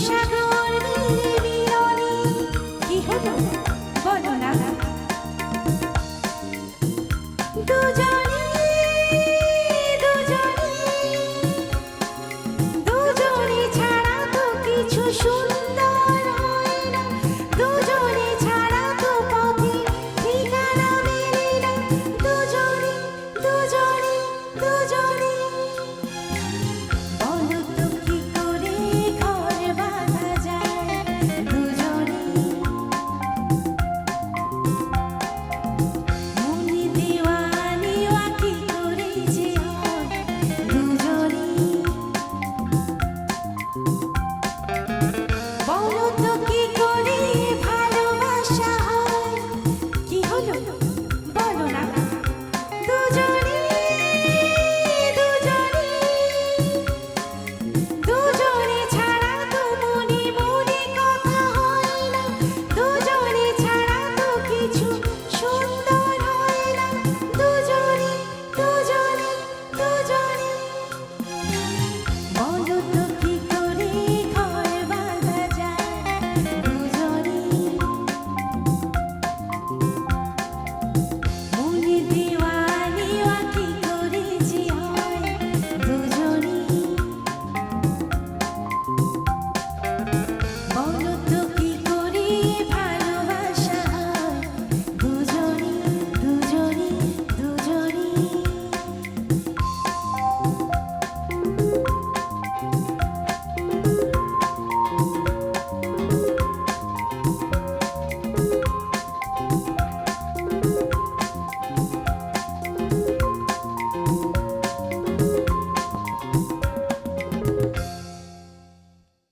সাগর মিলিয়ে কি হলো? বলো না।